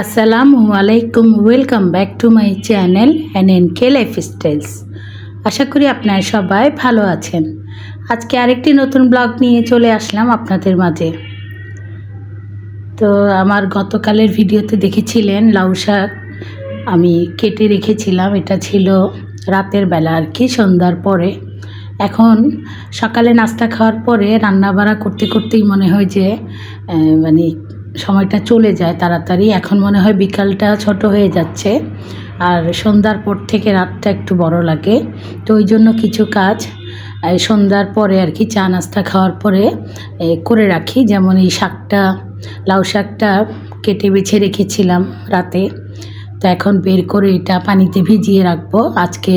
আসসালামু আলাইকুম welcome back to my channel Ann N K lifestyles আশা করি আপনারা সবাই ভালো আছেন। আজকে আরেকটি নতুন ব্লগ নিয়ে চলে আসলাম আপনাদের মাঝে। তো আমার গতকালের ভিডিওতে দেখেছিলেন লাউ শাক আমি কেটে রেখেছিলাম, এটা ছিল রাতের বেলা আর কি, সন্ধ্যার পরে। এখন সকালে নাস্তা খাওয়ার পরে রান্না বাড়া করতে করতেই মনে হয় যে মানে সময়টা চলে যায় তাড়াতাড়ি। এখন মনে হয় বিকালটা ছোট হয়ে যাচ্ছে, আর সন্ধ্যার পর থেকে রাতটা একটু বড় লাগে। তো ওই জন্য কিছু কাজ সন্ধ্যার পরে আর কি চা নাস্তা খাওয়ার পরে করে রাখি। যেমন এই শাকটা, লাউ শাকটা কেটে বেছে রেখেছিলাম রাতে। তো এখন বের করে এটা পানিতে ভিজিয়ে রাখব। আজকে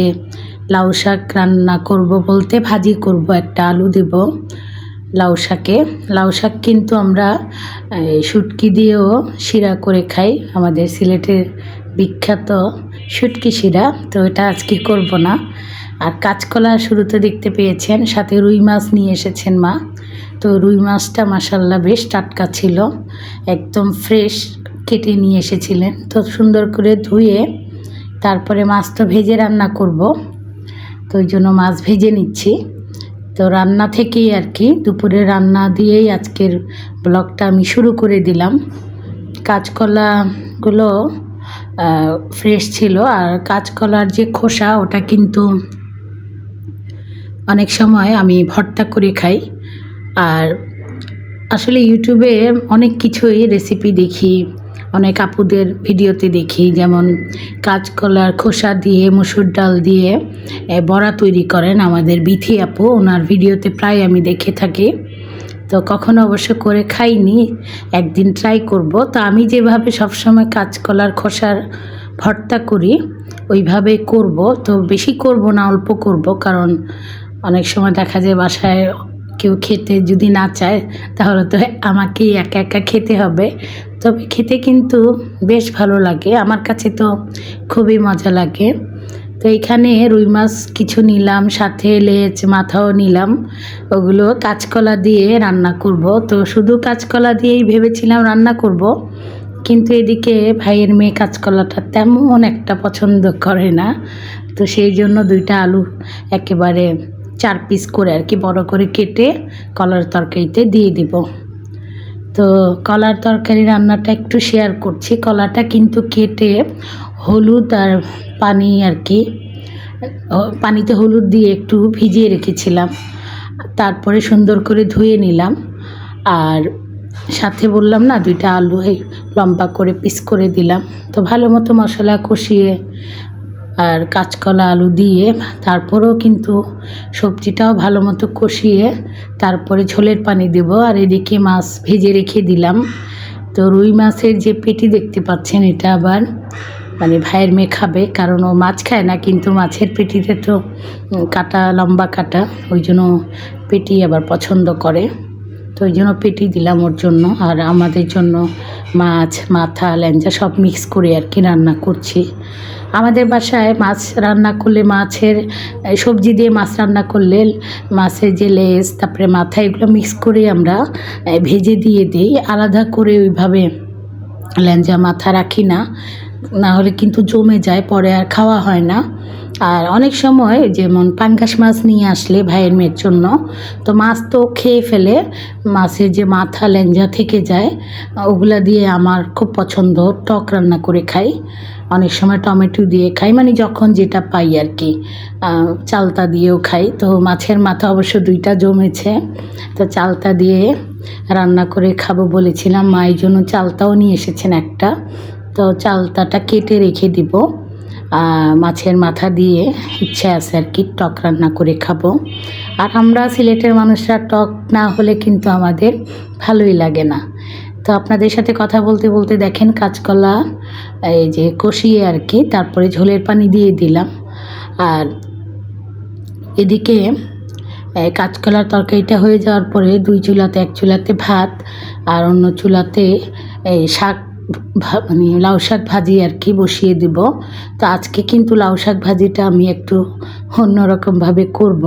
লাউ শাক রান্না করব বলতে ভাজি করব, একটা আলু দেব। লাউ শাকে। লাউ শাক কিন্তু আমরা শুটকি দিয়েও শিরা করে খাই। আমাদের সিলেটের বিখ্যাত শুটকি শিরা। তো এটা আজকে করব না? আর কাঁচকলা শুরুতে দেখতে পেয়েছেন, সাথে রুই মাছ নিয়ে এসেছেন মা। তো রুই মাছটা মাসাল্লাহ বেশ টাটকা ছিল, একদম ফ্রেশ কেটে নিয়ে এসেছিলেন। তো সুন্দর করে ধুয়ে তারপরে মাছ তো ভেজে রান্না করব, তো ওই জন্য মাছ ভেজে নিচ্ছি। তো রান্না থেকেই আর কি, দুপুরে রান্না দিয়েই আজকের ব্লগটা আমি শুরু করে দিলাম। কাঁচকলাগুলো ফ্রেশ ছিল আর কাঁচকলার যে খোসা ওটা কিন্তু অনেক সময় আমি ভর্তা করে খাই। আর আসলে ইউটিউবে অনেক কিছুই রেসিপি দেখি অনেক আপুদের ভিডিওতে দেখি, যেমন কাঁচকলার খোসা দিয়ে, মুসুর ডাল দিয়ে বড়া তৈরি করেন আমাদের বিথি আপু। ওনার ভিডিওতে প্রায় আমি দেখে থাকি। তো কখনো অবশ্য করে খাইনি, একদিন ট্রাই করব। তো আমি যেভাবে সবসময় কাঁচকলার খোসার ভর্তা করি, ওইভাবে করব। তো বেশি করব না, অল্প করব, কারণ অনেক সময় দেখা যায় বাসায় কেউ খেতে যদি না চায়, তাহলে তো আমাকেই একা একা খেতে হবে। তবে খেতে কিন্তু বেশ ভালো লাগে। আমার কাছে তো খুবই মজা লাগে। তো এখানে রুই মাছ কিছু নিলাম, সাথে লেজ, মাথাও নিলাম। ওগুলো কাঁচকলা দিয়ে রান্না করব। তো শুধু কাঁচকলা দিয়েই ভেবেছিলাম রান্না করব। কিন্তু এদিকে ভাইয়ের মেয়ে কাঁচকলাটা তেমন একটা পছন্দ করে না। তো সেই জন্য দুইটা আলু একেবারে চার পিস করে আর কি বড় করে কেটে কলার তরকারিতে দিয়ে দিব। তো কলার তরকারি রান্নাটা একটু শেয়ার করছি। কলাটা কিন্তু কেটে হলুদ আর পানি আর কি পানিতে হলুদ দিয়ে একটু ভিজিয়ে রেখেছিলাম। তারপরে সুন্দর করে ধুয়ে নিলাম। আর সাথে বললাম না, দুইটা আলু লম্বা করে পিস করে দিলাম। তো ভালো মতো মশলা কষিয়ে আর কাঁচকলা আলু দিয়ে তারপরেও কিন্তু সবজিটাও ভালো মতো কষিয়ে তারপরে ঝোলের পানি দেব আর এদিকে মাছ ভেজে রেখে দিলাম। তো রুই মাছের যে পেটি দেখতে পাচ্ছেন এটা আবার মানে ভাইয়ের মেয়ে খাবে, কারণ ও মাছ খায় না, কিন্তু মাছের পেটিতে তো কাটা, লম্বা কাটা, ওই জন্য পেটি আবার পছন্দ করে। তো ওই জন্য পেটি দিলাম ওর জন্য। আর আমাদের জন্য মাছ, মাথা ল্যাঞ্জা সব মিক্স করে আর কি রান্না করছি। আমাদের বাসায় মাছ রান্না করলে মাছের সবজি দিয়ে মাছ রান্না করলে মাছের যে লেজ তারপরে মাথা, এগুলো মিক্স করে আমরা ভেজে দিয়ে দিই। আলাদা করে ওইভাবে ল্যাঞ্জা মাথা রাখি না। না হলে কিন্তু জমে যায়, পরে আর খাওয়া হয় না। আর অনেক সময় যেমন পাঙ্গাস মাছ নিয়ে আসলে ভাইয়ের মেয়ের জন্য, তো মাছ তো খেয়ে ফেলে, মাছের যে মাথা ল্যাঞ্জা থেকে যায়, ওগুলা দিয়ে আমার খুব পছন্দ, টক রান্না করে খাই। অনেক সময় টমেটো দিয়ে খাই মানে যখন যেটা পাই আর কি। চালতা দিয়েও খাই, তো মাছের মাথা অবশ্য দুইটা জমেছে, তো চালতা দিয়ে রান্না করে খাব বলেছিলাম, মা এই জন্য চালতাও নিয়ে এসেছেন একটা, তো চালতাটা কেটে রেখে দিব। মাছের মাথা দিয়ে ইচ্ছে আছে আর কি টক রান্না করে খাব। আর আমরা সিলেটের মানুষরা টক না হলে কিন্তু আমাদের ভালোই লাগে না। তো আপনাদের সাথে কথা বলতে বলতে দেখেন কাঁচকলা, এই যে কষিয়ে আর কি, তারপরে ঝোলের পানি দিয়ে দিলাম। আর এদিকে কাঁচকলার তরকারিটা হয়ে যাওয়ার পরে দুই চুলাতে, এক চুলাতে ভাত, আর অন্য চুলাতে এই শাক মানে লাউ শাক ভাজি আর কি বসিয়ে দিব। তো আজকে কিন্তু লাউ শাক ভাজিটা আমি একটু অন্যরকমভাবে করব।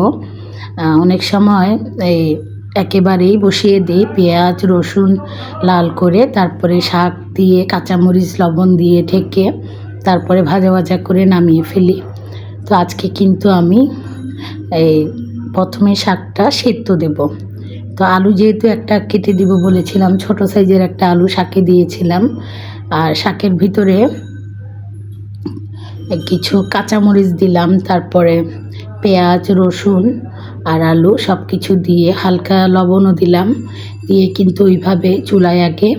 অনেক সময় এই একেবারেই বসিয়ে দিই পেঁয়াজ, রসুন লাল করে, তারপরে শাক দিয়ে কাঁচামরিচ, লবণ দিয়ে ঢেকে তারপরে ভাজা ভাজা করে নামিয়ে ফেলি। তো আজকে কিন্তু আমি এই প্রথমে শাকটা সেদ্ধ দেব। তো আলু যেহেতু একটা কেটে দিব বলেছিলাম, ছোট সাইজের একটা আলু শাকে দিয়েছিলাম। আর শাকের ভিতরে কিছু কাঁচামরিচ দিলাম, তারপরে পেঁয়াজ, রসুন আর আলু সব কিছু দিয়ে হালকা লবণও দিলাম। দিয়ে কিন্তু ওইভাবে চুলায় আগে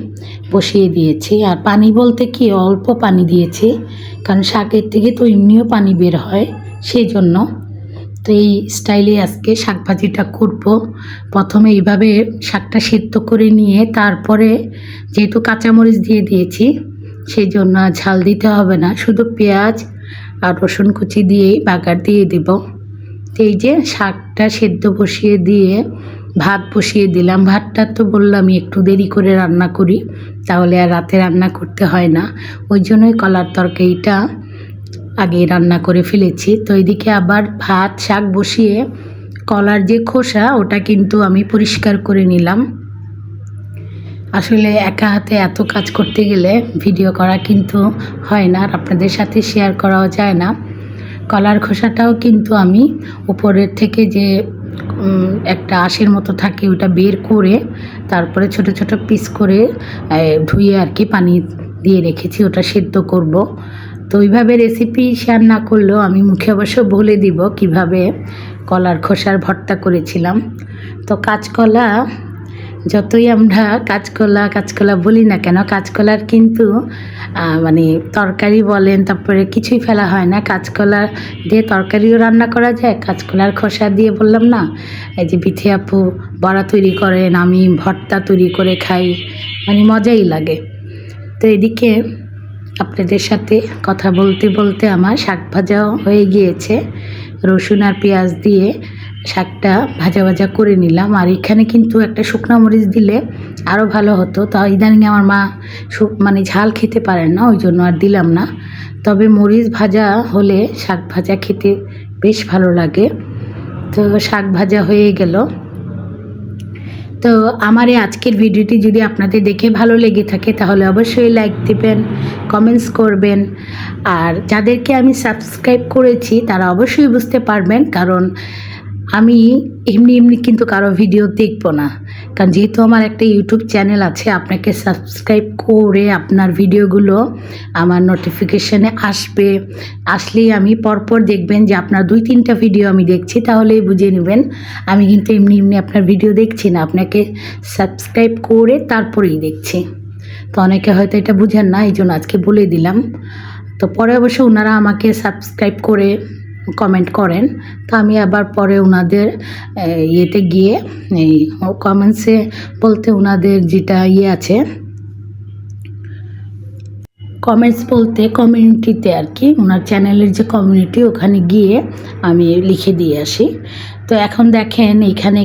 বসিয়ে দিয়েছি। আর পানি বলতে কি, অল্প পানি দিয়েছি, কারণ শাকের থেকে তো এমনিও পানি বের হয় সেই জন্য তো এই স্টাইলে আজকে শাক ভাজিটা করব। প্রথমে এইভাবে শাকটা সেদ্ধ করে নিয়ে তারপরে যেহেতু কাঁচামরিচ দিয়ে দিয়েছি সেই জন্য ঝাল দিতে হবে না, শুধু পেঁয়াজ আর রসুন কুচি দিয়েই বাগার দিয়ে দেব। তো এই যে শাকটা সেদ্ধ বসিয়ে দিয়ে ভাত বসিয়ে দিলাম, ভাতটা তো বললামই একটু দেরি করে রান্না করি, তাহলে আর রাতে রান্না করতে হয় না। ওই জন্যই কলার তরকারিটা আগে রান্না করে ফেলেছি। তো এদিকে আবার ভাত, শাক বসিয়ে কলার যে খোসা, ওটা কিন্তু আমি পরিষ্কার করে নিলাম। আসলে একা হাতে এত কাজ করতে গেলে ভিডিও করা কিন্তু হয় না আর আপনাদের সাথে শেয়ার করাও যায় না। কলার খোসাটাও কিন্তু আমি উপরের থেকে যে একটা আঁশের মতো থাকে ওটা বের করে তারপরে ছোট ছোট পিস করে ধুয়ে আর কি পানি দিয়ে রেখেছি, ওটা সেদ্ধ করব। তো ওইভাবে রেসিপি শেয়ার না করলেও আমি মুখে অবশ্য বলে দিব কীভাবে কলার খোসার ভর্তা করেছিলাম। তো কাঁচকলা, যতই আমরা কাঁচকলা কাঁচকলা বলি না কেন, কাঁচকলার কিন্তু মানে তরকারি বলেন, তারপরে কিছুই ফেলা হয় না। কাঁচকলা দিয়ে তরকারিও রান্না করা যায়, কাঁচকলার খোসা দিয়ে বললাম না, এই যে পিঠে আপু বড়া তৈরি করেন, আমি ভর্তা তৈরি করে খাই মানে মজাই লাগে। তো এদিকে আপনাদের সাথে কথা বলতে বলতে আমার শাক ভাজাও হয়ে গিয়েছে। রসুন আর পেঁয়াজ দিয়ে শাকটা ভাজা ভাজা করে নিলাম। আর এখানে কিন্তু একটা শুকনো মরিচ দিলে আরও ভালো হতো। তা ইদানিং আমার মা মানে ঝাল খেতে পারেন না ওই জন্য আর দিলাম না। তবে মরিচ ভাজা হলে শাক ভাজা খেতে বেশ ভালো লাগে। তো শাক ভাজা হয়ে গেল। তো আমার এই আজকের ভিডিওটি যদি আপনাদের দেখে ভালো লেগে থাকে, তাহলে অবশ্যই লাইক দেবেন কমেন্টস করবেন। আর যাদেরকে আমি সাবস্ক্রাইব করেছি, তারা অবশ্যই বুঝতে পারবেন, কারণ আমি এমনি এমনি কিন্তু কারও ভিডিও দেখব না। কারণ যেহেতু আমার একটা ইউটিউব চ্যানেল আছে, আপনাকে সাবস্ক্রাইব করে আপনার ভিডিওগুলো আমার নোটিফিকেশানে আসবে। আসলেই আমি পরপর দেখবেন যে আপনার দুই, তিনটা ভিডিও আমি দেখছি, তাহলেই বুঝে নেবেন। আমি কিন্তু এমনি এমনি আপনার ভিডিও দেখছি না, আপনাকে সাবস্ক্রাইব করে তারপরেই দেখছি। তো অনেকে হয়তো এটা বুঝেন না এই জন্য আজকে বলে দিলাম। তো পরে অবশ্য ওনারা আমাকে সাবস্ক্রাইব করে কমেন্ট করেন। তো আমি আবার পরে ওনাদের ইয়েতে গিয়ে, এই কমেন্টসে বলতে ওনাদের যেটা ইয়ে আছে কমেন্টস বলতে কমিউনিটিতে আর কি ওনার চ্যানেলের যে কমিউনিটি ওখানে গিয়ে আমি লিখে দিয়ে আসি। তো এখন দেখেন এখানে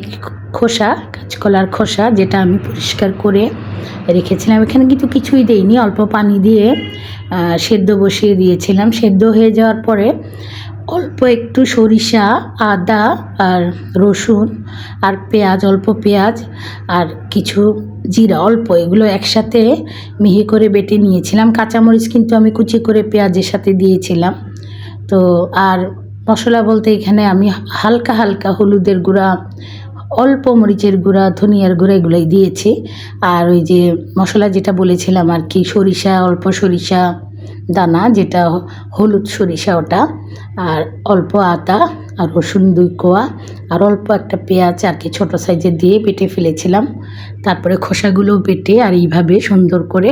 খোসা কাঁচকলার খোসা, যেটা আমি পরিষ্কার করে রেখেছিলাম। এখানে কিন্তু কিছুই দেইনি, অল্প পানি দিয়ে সেদ্ধ বসিয়ে দিয়েছিলাম। সেদ্ধ হয়ে যাওয়ার পরে অল্প একটু সরিষা, আদা আর রসুন আর পেঁয়াজ, অল্প পেঁয়াজ আর কিছু জিরা, অল্প এগুলো একসাথে মিহি করে বেটে নিয়েছিলাম। কাঁচামরিচ কিন্তু আমি কুচি করে পেঁয়াজের সাথে দিয়েছিলাম। তো আর মশলা বলতে এখানে আমি হালকা হালকা হলুদের গুঁড়া, অল্প মরিচের গুঁড়া, ধনিয়ার গুঁড়া এগুলোই দিয়েছি। আর ওই যে মশলা যেটা বলেছিলাম আর কি, সরিষা, অল্প সরিষা দানা, যেটা হলুদ সরিষা ওটা, আর অল্প আদা আর রসুন দুই কোয়া, আর অল্প একটা পেঁয়াজ আর কি ছোটো সাইজে দিয়ে বেটে ফেলেছিলাম। তারপরে খোসাগুলো বেটে আর এইভাবে সুন্দর করে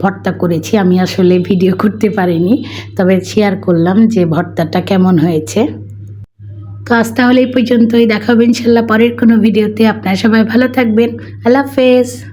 ভর্তা করেছি। আমি আসলে ভিডিও করতে পারিনি, তবে শেয়ার করলাম যে ভর্তাটা কেমন হয়েছে। তো আজ তাহলে এই পর্যন্তই। দেখাবেন ইনশাল্লাহ পরের কোনো ভিডিওতে। আপনারা সবাই ভালো থাকবেন। আল্লাহ হাফেজ।